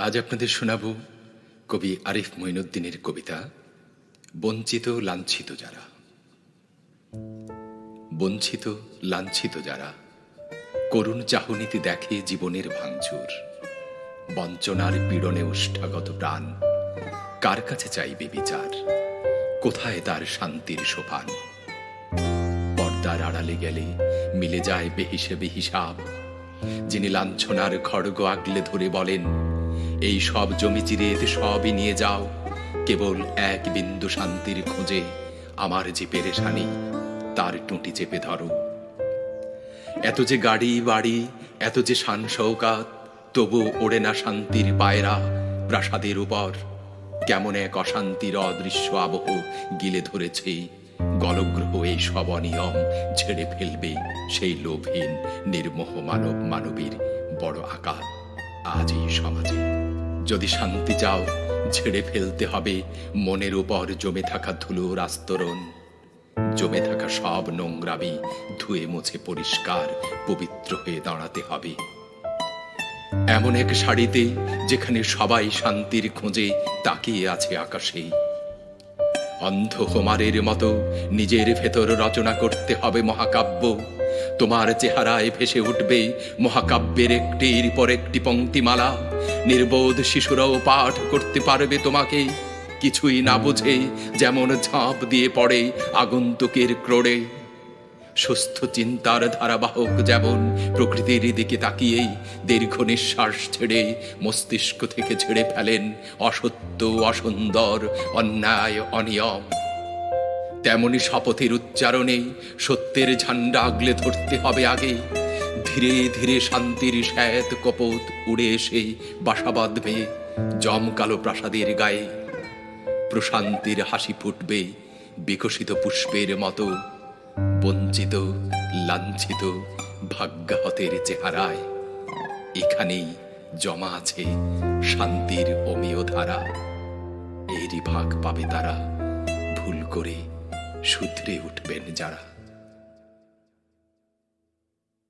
আজ আপনাদের শোনাব কবি আরিফ মঈনুদ্দিনের কবিতা, বঞ্চিত লাঞ্ছিত যারা। বঞ্চিত লাঞ্ছিত যারা, করুণ চাহনীতি দেখে জীবনের ভাঙচুর। বঞ্চনার পীড়নে উষ্ঠাগত প্রাণ, কার কাছে চাইবে বিচার? কোথায় তার শান্তির সোপান? পর্দার আড়ালে গেলে মিলে যায় বেহিসে বেহিসাব। যিনি লাঞ্ছনার খড়গ আগলে ধরে বলেন এই সব জমি চিরেতে সবই নিয়ে যাও। কেবল এক বিন্দু শান্তির খোঁজে আমার যে পেরেশানি, তার টুটি চেপে ধরো। এত যে গাড়ি, বাড়ি, এত যে শান শৌকাত তবু ওড়ে না শান্তির পায়রা প্রাসাদের উপর। কেমন এক অশান্তির অদৃশ্য আবহ গিলে ধরেছে, গলগ্রহ এই সব অনিয়ম ছেড়ে ফেলবে সেই লোভহীন, নির্মোহ মানব মানবীর বড় আকার আজ এই সমাজে। যদি শান্তি চাও ছেড়ে ফেলতে হবে মনের উপর জমে থাকা ধুলোর আস্তরণ। জমে থাকা সব নোংরামি ধুয়ে মুছে পরিষ্কার, পবিত্র হয়ে দাঁড়াতে হবে। এমন এক শাড়িতে যেখানে সবাই শান্তির খোঁজে তাকিয়ে আছে আকাশে। অন্ধ হোমারের মতো নিজের ভেতর রচনা করতে হবে মহাকাব্য। তোমার চেহারায় ভেসে উঠবে মহাকাব্যের একটির পর একটি পংক্তিমালা নির্বোধ শিশুরাও পাঠ করতে পারবে তোমাকে। কিছুই না বুঝে যেমন ঝাঁপ দিয়ে পড়ে আগন্তুকের ক্রোড়ে। সুস্থ চিন্তার ধারাবাহক যেমন প্রকৃতির দিকে তাকিয়েই দীর্ঘ নিঃশ্বাস ছেড়ে মস্তিষ্ক থেকে ছেড়ে ফেলেন অসত্য, অসুন্দর, অন্যায়, অনিয়ম। তেমনি শপথের উচ্চারণে সত্যের ঝান্ডা আগলে ধরতে হবে আগে। ধীরে ধীরে শান্তির শ্যাত কপত উড়ে এসে বাসা বাঁধবে জমকালো প্রাসাদের গায়ে। প্রশান্তির হাসি ফুটবে বিকশিত পুষ্পের মতো, বঞ্চিত, লাঞ্ছিত ভাগ্যাহতের চেহারায়। এখানেই জমা আছে শান্তির অমীয় ধারা। এরই ভাগ পাবে তারা ভুল করে শুধরে উঠবেন যারা।